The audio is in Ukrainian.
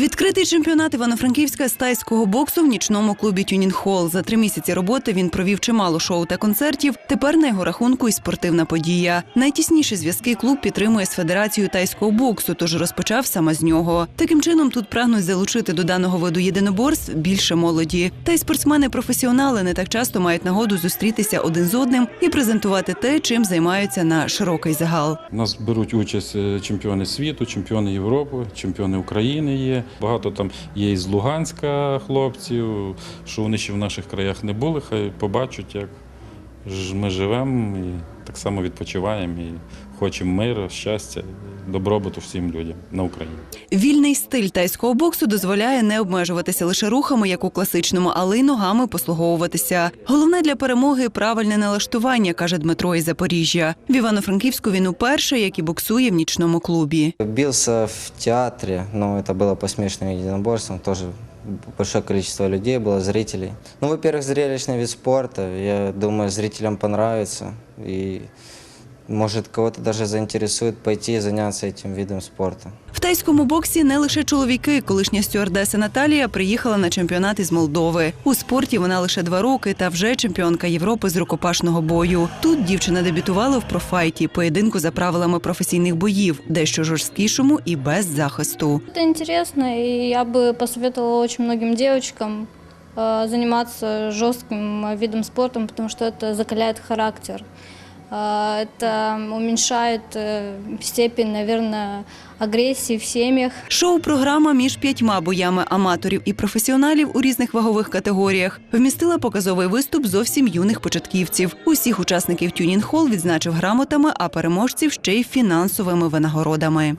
Відкритий чемпіонат Івано-Франківська з тайського боксу в нічному клубі Тюнінг Холл. За три місяці роботи він провів чимало шоу та концертів. Тепер на його рахунку і спортивна подія. Найтісніші зв'язки клуб підтримує з федерацією тайського боксу, тож розпочав саме з нього. Таким чином тут прагнуть залучити до даного виду єдиноборств більше молоді. Та й спортсмени-професіонали не так часто мають нагоду зустрітися один з одним і презентувати те, чим займаються на широкий загал. У нас беруть участь е, чемпіони світу, чемпіони Європи, чемпіони України є. Багато там є із Луганська хлопців, що вони ще в наших краях не були. Хай побачать, як ми живемо і так само відпочиваємо і хочемо миру, щастя, добробуту всім людям на Україні. Вільний стиль тайського боксу дозволяє не обмежуватися лише рухами, як у класичному, але й ногами послуговуватися. Головне для перемоги правильне налаштування, каже Дмитро із Запоріжжя. В Івано-Франківську він уперше, як і боксує в нічному клубі. Бился в театре, но это было по смешанным единоборствам, тоже большое количество людей было, зрителей. Ну, во-первых, зрелищный вид спорта, я думаю, зрителям понравится, и может кого-то даже заинтересует пойти и заняться этим видом спорта. В тайському боксі не лише чоловіки. Колишня стюардеса Наталія приїхала на чемпіонат із Молдови. У спорті вона лише два роки та вже чемпіонка Європи з рукопашного бою. Тут дівчина дебютувала в профайті, поєдинку за правилами професійних боїв, дещо жорсткішому і без захисту. Это интересно, и я бы посоветовала очень многим девочкам э, заниматься жестким э, видом спорта, потому что это закаляет характер. Э, Это уменьшает э, степень, наверное, агрессии в семьях. Шоу-програма між п'ятьма боями аматорів і професіоналів у різних вагових категоріях вмістила показовий виступ зовсім юних початківців. Усіх учасників Тюнінг Холл відзначив грамотами, а переможців ще й фінансовими винагородами.